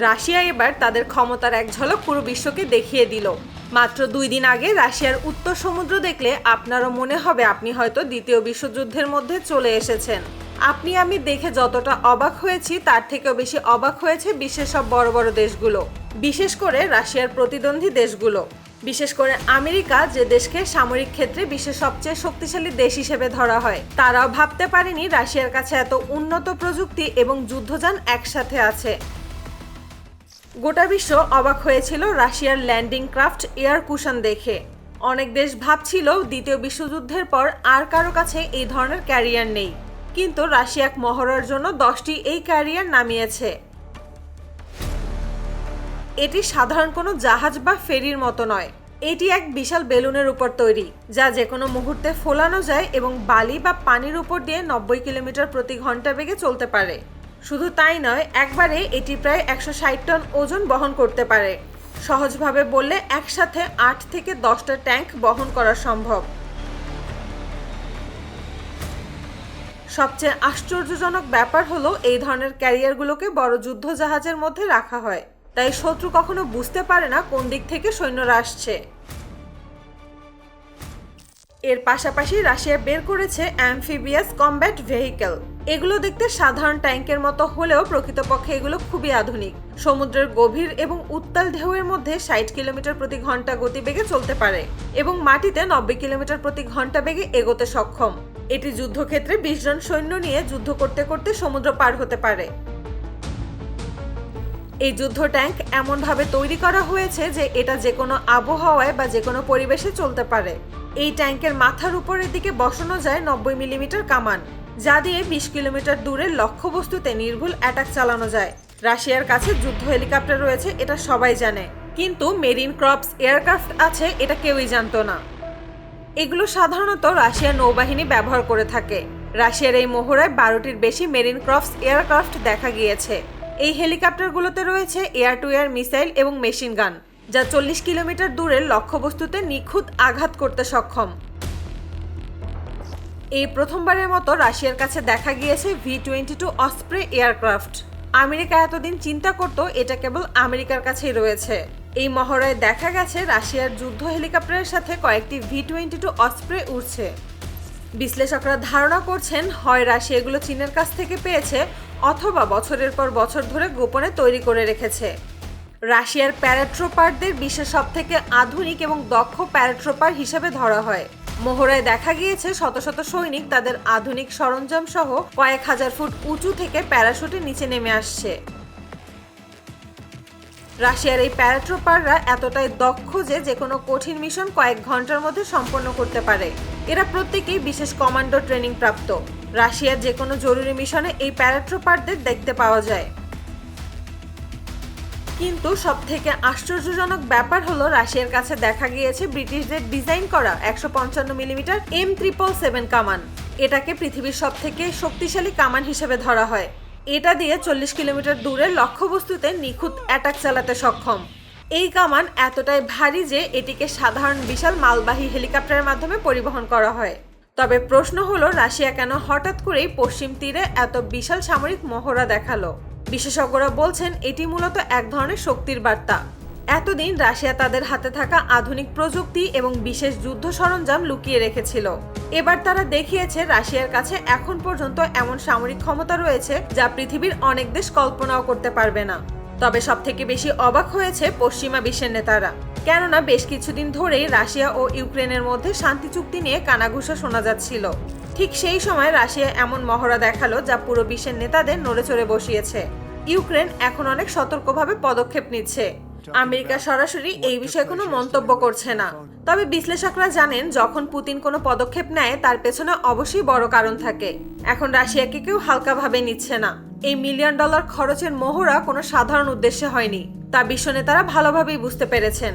Russia এবার তাদের ক্ষমতার এক ঝলক পুরো বিশ্বকে দেখিয়ে দিল। মাত্র দুই দিন আগে রাশিয়ার উত্তর সমুদ্র দেখলে আপনারও মনে হবে আপনি হয়তো দ্বিতীয় বিশ্বযুদ্ধের মধ্যে চলে এসেছেন। আপনি আমি দেখে যতটা অবাক হয়েছি, তার থেকেও বেশি অবাক হয়েছে বিশ্বের সব বড় বড় দেশগুলো, বিশেষ করে রাশিয়ার প্রতিদ্বন্দ্বী দেশগুলো। বিশেষ করে আমেরিকা, যে দেশকে সামরিক ক্ষেত্রে বিশ্বের সবচেয়ে শক্তিশালী দেশ হিসেবে ধরা হয়। তারাও ভাবতে পারেনি রাশিয়ার কাছে এত উন্নত প্রযুক্তি এবং যুদ্ধযান একসাথে আছে। গোটা বিশ্ব অবাক হয়েছিল রাশিয়ার ল্যান্ডিং ক্রাফট এয়ার কুশন দেখে। অনেক দেশ ভাবছিল দ্বিতীয় বিশ্বযুদ্ধের পর আর কারও কাছে এই ধরনের ক্যারিয়ার নেই। কিন্তু রাশিয়া এক মহড়ার জন্য দশটি এই ক্যারিয়ার নামিয়েছে। এটি সাধারণ কোনো জাহাজ বা ফেরির মতো নয়। এটি এক বিশাল বেলুনের উপর তৈরি, যা যে কোনো মুহূর্তে ফোলানো যায় এবং বালি বা পানির উপর দিয়ে নব্বই কিলোমিটার প্রতি ঘণ্টা বেগে চলতে পারে। শুধু তাই নয়, একবারে এটি প্রায় একশো ষাট টন ওজন বহন করতে পারে। সহজভাবে বললে একসাথে আট থেকে দশটা ট্যাঙ্ক বহন করা সম্ভব। সবচেয়ে আশ্চর্যজনক ব্যাপার হলো, এই ধরনের ক্যারিয়ারগুলোকে বড় যুদ্ধ জাহাজের মধ্যে রাখা হয়। তাই শত্রু কখনো বুঝতে পারে না কোন দিক থেকে সৈন্যরা আসছে। এর পাশাপাশি রাশিয়া বের করেছে অ্যামফিবিয়াস কমব্যাট ভেহিকেল। এগুলো দেখতে সাধারণ ট্যাঙ্কের মতো হলেও প্রকৃতপক্ষে এগুলো খুবই আধুনিক। সমুদ্রের গভীর এবং উত্তাল ঢেউয়ের মধ্যে ষাট কিলোমিটার প্রতি ঘণ্টা গতিবেগে চলতে পারে এবং মাটিতে নব্বই কিলোমিটার প্রতি ঘণ্টা বেগে এগোতে সক্ষম। এটি যুদ্ধক্ষেত্রে বিশ জন সৈন্য নিয়ে যুদ্ধ করতে করতে সমুদ্র পার হতে পারে। এই যুদ্ধ ট্যাঙ্ক এমনভাবে তৈরি করা হয়েছে যে এটা যে কোনো আবহাওয়ায় বা যে কোনো পরিবেশে চলতে পারে। এই ট্যাঙ্কের মাথার উপরের দিকে বসানো যায় নব্বই মিলিমিটার কামান, যা দিয়ে বিশ কিলোমিটার দূরের লক্ষ্যবস্তুতে নির্ভুল অ্যাটাক চালানো যায়। রাশিয়ার কাছে যুদ্ধ হেলিকপ্টার রয়েছে, এটা সবাই জানে। কিন্তু মেরিন ক্রপস এয়ারক্রাফট আছে, এটা কেউই জানতো না। এগুলো সাধারণত রাশিয়ার নৌবাহিনী ব্যবহার করে থাকে। রাশিয়ার এই মহড়ায় বারোটির বেশি মেরিন ক্রপস এয়ারক্রাফট দেখা গিয়েছে। এই হেলিকপ্টারগুলোতে রয়েছে এয়ার টু এয়ার মিসাইল এবং মেশিন গান, যা চল্লিশ কিলোমিটার দূরের লক্ষ্যবস্তুতে নিখুঁত আঘাত করতে সক্ষম। এই প্রথমবারের মতো রাশিয়ার কাছে দেখা গিয়েছে V twenty two Osprey aircraft. America এতদিন চিন্তা করত এটা কেবল আমেরিকার কাছেই রয়েছে। এই মহড়ায় দেখা গেছে রাশিয়ার যুদ্ধ হেলিকপ্টারের সাথে কয়েকটি ভি টোয়েন্টি টু অস্প্রে উড়ছে। বিশ্লেষকরা ধারণা করছেন, হয় রাশিয়া এগুলো চীনের কাছ থেকে পেয়েছে অথবা বছরের পর বছর ধরে গোপনে তৈরি করে রেখেছে। রাশিয়ার প্যারাট্রোপারদের বিশ্বের সব থেকে আধুনিক এবং দক্ষ প্যারাট্রোপার হিসেবে ধরা হয়। মোহরায় দেখা গিয়েছে শত শত সৈনিক তাদের আধুনিক সরঞ্জাম সহ কয়েক হাজার ফুট উঁচু থেকে প্যারাশুটে নিচে নেমে আসছে। রাশিয়ার এই প্যারাট্রোপাররা এতটাই দক্ষ যে যে কোনো কঠিন মিশন কয়েক ঘণ্টার মধ্যে সম্পন্ন করতে পারে। এরা প্রত্যেকেই বিশেষ কমান্ডো ট্রেনিং প্রাপ্ত। রাশিয়ার যে কোনো জরুরি মিশনে এই প্যারাট্রোপারদের দেখতে পাওয়া যায়। কিন্তু সব থেকে আশ্চর্যজনক ব্যাপার হলো, রাশিয়ার কাছে দেখা গিয়েছে ব্রিটিশদের ডিজাইন করা একশো পঞ্চান্ন মিলিমিটার এম ত্রিপল সেভেন কামান। এটাকে পৃথিবীর সব থেকে শক্তিশালী কামান হিসেবে ধরা হয়। এটা দিয়ে চল্লিশ কিলোমিটার দূরের লক্ষ্যবস্তুতে নিখুঁত অ্যাটাক চালাতে সক্ষম। এই কামান এতটাই ভারী যে, এটিকে সাধারণ বিশাল মালবাহী হেলিকপ্টারের মাধ্যমে পরিবহন করা হয়। তবে প্রশ্ন হলো, রাশিয়া কেন হঠাৎ করেই পশ্চিম তীরে এত বিশাল সামরিক মহড়া দেখাল? বিশেষজ্ঞরা বলছেন, এটি মূলত এক ধরনের শক্তির বার্তা। এতদিন রাশিয়া তাদের হাতে থাকা আধুনিক প্রযুক্তি এবং বিশেষ যুদ্ধ সরঞ্জাম লুকিয়ে রেখেছিল। এবার তারা দেখিয়েছে, রাশিয়ার কাছে এখন পর্যন্ত এমন সামরিক ক্ষমতা রয়েছে যা পৃথিবীর অনেক দেশ কল্পনাও করতে পারবে না। তবে সব থেকে বেশি অবাক হয়েছে পশ্চিমা বিশ্বের নেতারা। কেননা বেশ কিছুদিন ধরেই রাশিয়া ও ইউক্রেনের মধ্যে শান্তি চুক্তি নিয়ে কানাঘুষা শোনা যাচ্ছিল। ঠিক সেই সময় রাশিয়া এমন মহড়া দেখাল যা পুরো বিশ্বের নেতাদের নড়েচড়ে বসিয়েছে। ইউক্রেন এখন অনেক সতর্কভাবে পদক্ষেপ নিচ্ছে। আমেরিকা সরাসরি এই বিষয়ে কোনো মন্তব্য করছে না। তবে বিশ্লেষকরা জানেন, যখন পুতিন কোনো পদক্ষেপ নেয়, তার পেছনে অবশ্যই বড় কারণ থাকে। এখন রাশিয়াকে কেউ হালকাভাবে নিচ্ছে না। এই মিলিয়ন ডলার খরচের মোহরা কোনো সাধারণ উদ্দেশ্যে হয়নি। তা বিশ্ব নেতারা ভালোভাবেই বুঝতে পেরেছেন।